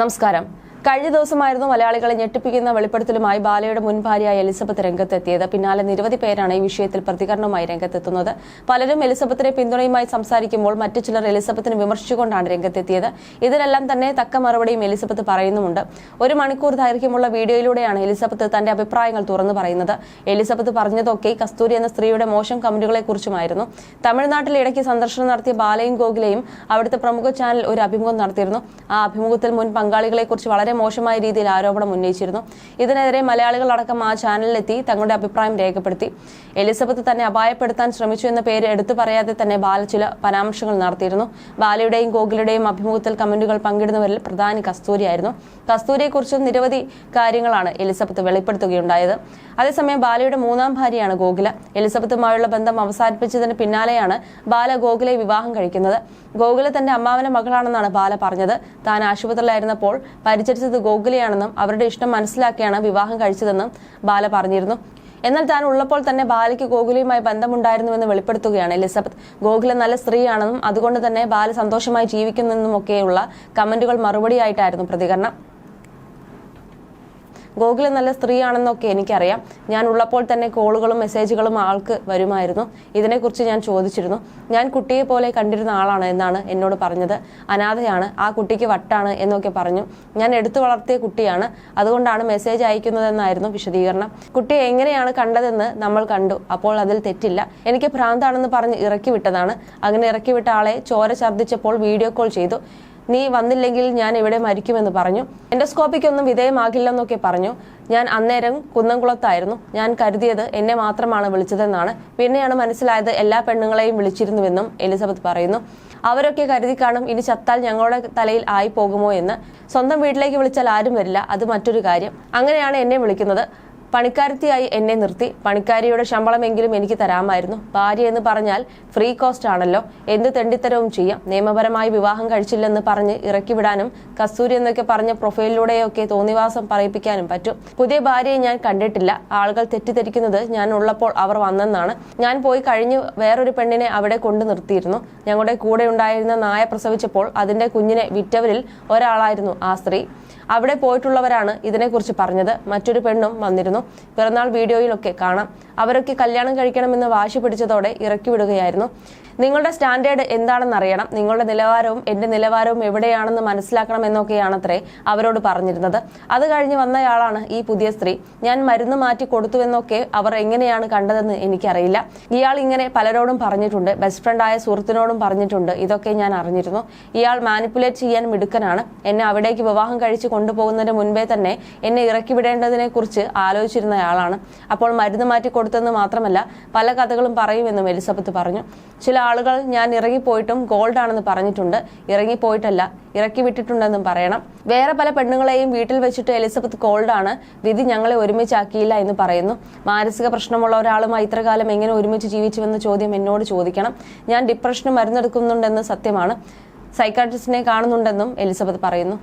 നമസ്കാരം. കഴിഞ്ഞ ദിവസമായിരുന്നു മലയാളികളെ ഞെട്ടിപ്പിക്കുന്ന വെളിപ്പെടുത്തലുമായി ബാലയുടെ മുൻ ഭാര്യയായ എലിസബത്ത് രംഗത്തെത്തിയത്. പിന്നാലെ നിരവധി പേരാണ് ഈ വിഷയത്തിൽ പ്രതികരണവുമായി രംഗത്തെത്തുന്നത്. പലരും എലിസബത്തിനെ പിന്തുണയുമായി സംസാരിക്കുമ്പോൾ മറ്റു ചിലർ എലിസബത്തിനെ വിമർശിച്ചുകൊണ്ടാണ് രംഗത്തെത്തിയത്. ഇതിനെല്ലാം തന്നെ തക്ക മറുപടിയും എലിസബത്ത് പറയുന്നുമുണ്ട്. ഒരു മണിക്കൂർ ദൈർഘ്യമുള്ള വീഡിയോയിലൂടെയാണ് എലിസബത്ത് തന്റെ അഭിപ്രായങ്ങൾ തുറന്നു പറയുന്നത്. എലിസബത്ത് പറഞ്ഞതൊക്കെ കസ്തൂരി എന്ന സ്ത്രീയുടെ മോശം കമന്റുകളെ കുറിച്ചുമായിരുന്നു തമിഴ്നാട്ടിൽ ഇടയ്ക്ക് സന്ദർശനം നടത്തിയ ബാലയും ഗോകുലയും അവിടുത്തെ പ്രമുഖ ചാനൽ ഒരു അഭിമുഖം നടത്തിയിരുന്നു. ആ അഭിമുഖത്തിൽ മുൻ പങ്കാളികളെ കുറിച്ച് വളരെ മോശമായ രീതിയിൽ ആരോപണം ഉന്നയിച്ചിരുന്നു. ഇതിനെതിരെ മലയാളികൾ അടക്കം ആ ചാനലിലെത്തി തങ്ങളുടെ അഭിപ്രായം രേഖപ്പെടുത്തി. എലിസബത്ത് തന്നെ അപായപ്പെടുത്താൻ ശ്രമിച്ചു എന്ന പേര് എടുത്തു പറയാതെ തന്നെ ബാല ചില പരാമർശങ്ങൾ നടത്തിയിരുന്നു. ബാലയുടെയും ഗോകുലയുടെയും അഭിമുഖത്തിൽ കമന്റുകൾ പങ്കിടുന്നവരിൽ പ്രധാനി കസ്തൂരിയായിരുന്നു. കസ്തൂരിയെക്കുറിച്ച് നിരവധി കാര്യങ്ങളാണ് എലിസബത്ത് വെളിപ്പെടുത്തുകയുണ്ടായത്. അതേസമയം ബാലയുടെ മൂന്നാം ഭാര്യയാണ് ഗോകുല. എലിസബത്തുമായുള്ള ബന്ധം അവസാനിപ്പിച്ചതിന് പിന്നാലെയാണ് ബാല ഗോകുലയെ വിവാഹം കഴിക്കുന്നത്. ഗോകുല തന്റെ അമ്മാവന്റെ മകളാണെന്നാണ് ബാല പറഞ്ഞത്. താൻ ആശുപത്രിയിലായിരുന്നപ്പോൾ പരിചരിച്ചത് ഗോകുലയാണെന്നും അവരുടെ ഇഷ്ടം മനസ്സിലാക്കിയാണ് വിവാഹം കഴിച്ചതെന്നും ബാല പറഞ്ഞിരുന്നു. എന്നാൽ താൻ ഉള്ളപ്പോൾ തന്നെ ബാലയ്ക്ക് ഗോകുലയുമായി ബന്ധമുണ്ടായിരുന്നുവെന്ന് വെളിപ്പെടുത്തുകയാണ് എലിസബത്ത്. ഗോകുല നല്ല സ്ത്രീയാണെന്നും അതുകൊണ്ട് തന്നെ ബാല സന്തോഷമായി ജീവിക്കുന്നെന്നുമൊക്കെയുള്ള കമന്റുകൾ മറുപടിയായിട്ടായിരുന്നു പ്രതികരണം. ഗോകുല നല്ല സ്ത്രീയാണെന്നൊക്കെ എനിക്കറിയാം. ഞാൻ ഉള്ളപ്പോൾ തന്നെ കോളുകളും മെസ്സേജുകളും ആൾക്ക് വരുമായിരുന്നു. ഇതിനെക്കുറിച്ച് ഞാൻ ചോദിച്ചിരുന്നു. ഞാൻ കുട്ടിയെ പോലെ കണ്ടിരുന്ന ആളാണ് എന്നാണ് എന്നോട് പറഞ്ഞത്. അനാഥയാണ്. ആ കുട്ടിക്ക് വട്ടാണ് എന്നൊക്കെ പറഞ്ഞു. ഞാൻ എടുത്തു വളർത്തിയ കുട്ടിയാണ്. അതുകൊണ്ടാണ് മെസ്സേജ് അയക്കുന്നതെന്നായിരുന്നു വിശദീകരണം. കുട്ടിയെ എങ്ങനെയാണ് കണ്ടതെന്ന് നമ്മൾ കണ്ടു. അപ്പോൾ അതിൽ തെറ്റില്ല. എനിക്ക് ഭ്രാന്താണെന്ന് പറഞ്ഞ് ഇറക്കി വിട്ടതാണ്. അങ്ങനെ ഇറക്കി വിട്ട ആളെ ചോര ഛർദ്ദിച്ചപ്പോൾ വീഡിയോ കോൾ ചെയ്തു. നീ വന്നില്ലെങ്കിൽ ഞാൻ ഇവിടെ മരിക്കുമെന്ന് പറഞ്ഞു. എൻഡോസ്കോപ്പിക്ക് ഒന്നും വിധേയമാകില്ലെന്നൊക്കെ പറഞ്ഞു. ഞാൻ അന്നേരം കുന്നംകുളത്തായിരുന്നു. ഞാൻ കരുതിയത് എന്നെ മാത്രമാണ് വിളിച്ചതെന്നാണ്. പിന്നെയാണ് മനസ്സിലായത് എല്ലാ പെണ്ണുങ്ങളെയും വിളിച്ചിരുന്നുവെന്നും എലിസബത്ത് പറയുന്നു. അവരൊക്കെ കരുതി കാണും ഇനി ചത്താൽ ഞങ്ങളുടെ തലയിൽ ആയി പോകുമോ എന്ന്. സ്വന്തം വീട്ടിലേക്ക് വിളിച്ചാൽ ആരും വരില്ല. അത് മറ്റൊരു കാര്യം. അങ്ങനെയാണ് എന്നെ വിളിക്കുന്നത്. പണിക്കാരത്തിയായി എന്നെ നിർത്തി. പണിക്കാരിയുടെ ശമ്പളമെങ്കിലും എനിക്ക് തരാമായിരുന്നു. ഭാര്യ എന്ന് പറഞ്ഞാൽ ഫ്രീ കോസ്റ്റ് ആണല്ലോ. എന്ത് തെണ്ടിത്തരവും ചെയ്യാം. നിയമപരമായി വിവാഹം കഴിച്ചില്ലെന്ന് പറഞ്ഞ് ഇറക്കിവിടാനും കസ്തൂരി എന്നൊക്കെ പറഞ്ഞ പ്രൊഫൈലിലൂടെയൊക്കെ തോന്നിവാസം പറയിപ്പിക്കാനും പറ്റും. പുതിയ ഭാര്യയെ ഞാൻ കണ്ടിട്ടില്ല. ആളുകൾ തെറ്റിദ്ധരിക്കുന്നത് ഞാൻ ഉള്ളപ്പോൾ അവർ വന്നെന്നാണ്. ഞാൻ പോയി കഴിഞ്ഞ് വേറൊരു പെണ്ണിനെ അവിടെ കൊണ്ടു നിർത്തിയിരുന്നു. ഞങ്ങളുടെ കൂടെ ഉണ്ടായിരുന്ന നായ പ്രസവിച്ചപ്പോൾ അതിന്റെ കുഞ്ഞിനെ വിറ്റവരിൽ ഒരാളായിരുന്നു ആ സ്ത്രീ. അവിടെ പോയിട്ടുള്ളവരാണ് ഇതിനെക്കുറിച്ച് പറഞ്ഞത്. മറ്റൊരു പെണ്ണും വന്നിരുന്നു. പിറന്നാൾ വീഡിയോയിലൊക്കെ കാണാം. അവരൊക്കെ കല്യാണം കഴിക്കണമെന്ന് വാശി പിടിച്ചതോടെ ഇറക്കി വിടുകയായിരുന്നു. നിങ്ങളുടെ സ്റ്റാൻഡേർഡ് എന്താണെന്ന് അറിയണം. നിങ്ങളുടെ നിലവാരവും എന്റെ നിലവാരവും എവിടെയാണെന്ന് മനസ്സിലാക്കണം എന്നൊക്കെയാണത്രേ അവരോട് പറഞ്ഞിരുന്നത്. അത് കഴിഞ്ഞ് വന്നയാളാണ് ഈ പുതിയ സ്ത്രീ. ഞാൻ മരുന്ന് മാറ്റി കൊടുത്തുവെന്നൊക്കെ അവർ എങ്ങനെയാണ് കണ്ടതെന്ന് എനിക്കറിയില്ല. ഇയാൾ ഇങ്ങനെ പലരോടും പറഞ്ഞിട്ടുണ്ട്. ബെസ്റ്റ് ഫ്രണ്ടായ സുഹൃത്തിനോടും പറഞ്ഞിട്ടുണ്ട്. ഇതൊക്കെ ഞാൻ അറിഞ്ഞിരുന്നു. ഇയാൾ മാനിപ്പുലേറ്റ് ചെയ്യാൻ മിടുക്കനാണ്. എന്നെ അവിടേക്ക് വിവാഹം കഴിച്ച് കൊണ്ടുപോകുന്നതിന് മുൻപേ തന്നെ എന്നെ ഇറക്കി വിടേണ്ടതിനെ കുറിച്ച് ആലോചിച്ചിരുന്നയാളാണ് അപ്പോൾ മരുന്ന് മാറ്റി കൊടുത്തെന്ന് മാത്രമല്ല പല കഥകളും പറയുമെന്നും എലിസബത്ത് പറഞ്ഞു. ചില ആളുകൾ ഞാൻ ഇറങ്ങിപ്പോയിട്ടും ഗോൾഡ് ആണെന്ന് പറഞ്ഞിട്ടുണ്ട്. ഇറങ്ങിപ്പോയിട്ടല്ല. ഇറക്കി വിട്ടിട്ടുണ്ടെന്നും പറയണം. വേറെ പല പെണ്ണുങ്ങളെയും വീട്ടിൽ വെച്ചിട്ട് എലിസബത്ത് ഗോൾഡ് ആണ്. വിധി ഞങ്ങളെ ഒരുമിച്ചാക്കിയില്ല എന്ന് പറയുന്നു. മാനസിക പ്രശ്നമുള്ള ഒരാളുമായി ഇത്രകാലം എങ്ങനെ ഒരുമിച്ച് ജീവിച്ചുവെന്ന ചോദ്യം എന്നോട് ചോദിക്കണം. ഞാൻ ഡിപ്രഷന് മരുന്നെടുക്കുന്നുണ്ടെന്ന് സത്യമാണ്. സൈക്കാട്രിസ്റ്റിനെ കാണുന്നുണ്ടെന്നും എലിസബത്ത് പറയുന്നു.